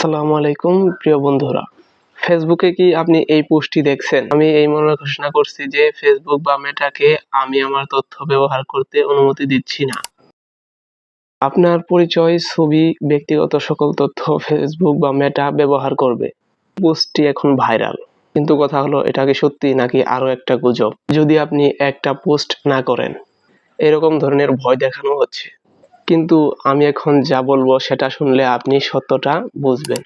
আসসালামু আলাইকুম, প্রিয় বন্ধুরা। ফেসবুকে কি আপনি এই পোস্টটি দেখছেন? আমি এই মনে ঘোষণা করছি যে ফেসবুক বা মেটাকে আমি আমার তথ্য ব্যবহার করতে অনুমতি দিচ্ছি না। আপনার পরিচয়, ছবি, ব্যক্তিগত সকল তথ্য ফেসবুক বা মেটা ব্যবহার করবে। পোস্টটি এখন ভাইরাল। কিন্তু কথা হলো, এটা কি সত্যি নাকি আরও একটা গুজব? যদি আপনি একটা পোস্ট না করেন, এরকম ধরনের ভয় দেখানো হচ্ছে। কিন্তু আমি এখন যা বলব সেটা শুনলে আপনি সত্যটা বুঝবেন।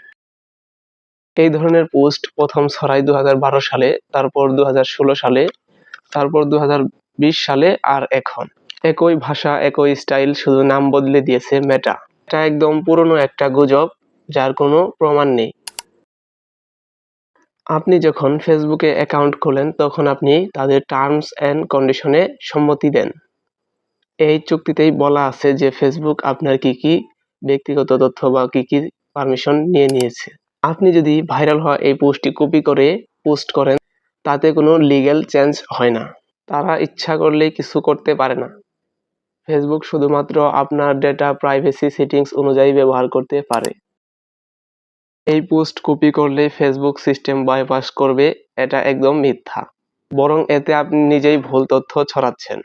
এই ধরনের পোস্ট প্রথম ছড়াই দু হাজার বারো সালে, তারপর দু হাজার ষোলো সালে, তারপর দু হাজার বিশ সালে আর এখন। একই ভাষা, একই স্টাইল, শুধু নাম বদলে দিয়েছে মেটা এটা একদম পুরনো একটা গুজব, যার কোনো প্রমাণ নেই। আপনি যখন ফেসবুকে অ্যাকাউন্ট খোলেন, তখন আপনি তাদের টার্মস অ্যান্ড কন্ডিশনে সম্মতি দেন। এই চুক্তিতেই বলা আছে যে ফেসবুক আপনার কি কি ব্যক্তিগত তথ্য বা কি কি পারমিশন নিয়ে নিয়েছে। আপনি যদি ভাইরাল হওয়া এই পোস্টটি কপি করে পোস্ট করেন, তাতে কোনো লিগ্যাল চেঞ্জ হয় না। তারা ইচ্ছা করলেই কিছু করতে পারে না। ফেসবুক শুধুমাত্র আপনার ডেটা প্রাইভেসি সেটিংস অনুযায়ী ব্যবহার করতে পারে। এই পোস্ট কপি করলে ফেসবুক সিস্টেম বাইপাস করবে, এটা একদম মিথ্যা। বরং এতে আপনি নিজেই ভুল তথ্য ছড়াচ্ছেন।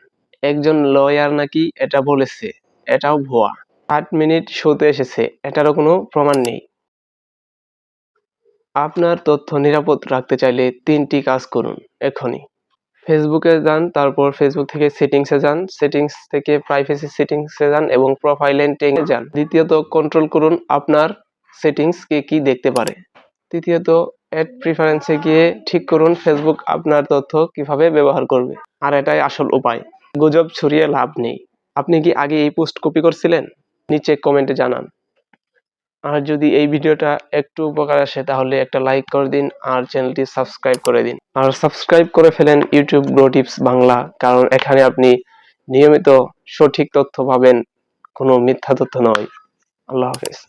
একজন লয়ার নাকি এটা বলেছে। এটাও ভুয়া। আট মিনিট শোতে এসেছে। এটারও কোনো প্রমাণ নেই। আপনার তথ্য নিরাপদ রাখতে চাইলে তিনটি কাজ করুন, এখনই। ফেসবুকে যান, তারপর ফেসবুক থেকে সেটিংসে যান সেটিংস থেকে প্রাইভেসি সেটিংসে যান এবং প্রোফাইল এন্ডিংয়ে যান। দ্বিতীয়ত কন্ট্রোল করুন আপনার সেটিংস কে কি দেখতে পারে। তৃতীয়ত অ্যাড প্রিফারেন্সে গিয়ে ঠিক করুন ফেসবুক আপনার তথ্য কীভাবে ব্যবহার করবে। আর এটাই আসল উপায়। গুজব ছড়িয়ে লাভ নেই। আপনি কি আগে এই পোস্ট কপি করছিলেন? নিচে কমেন্টে জানান। আর যদি এই ভিডিওটা একটু উপকার আসে, তাহলে একটা লাইক করে দিন আর চ্যানেলটি সাবস্ক্রাইব করে দিন। আর সাবস্ক্রাইব করে ফেলেন ইউটিউব গ্রো টিপস বাংলা, কারণ এখানে আপনি নিয়মিত সঠিক তথ্য পাবেন। কোনো মিথ্যা তথ্য নয়। আল্লাহ হাফেজ।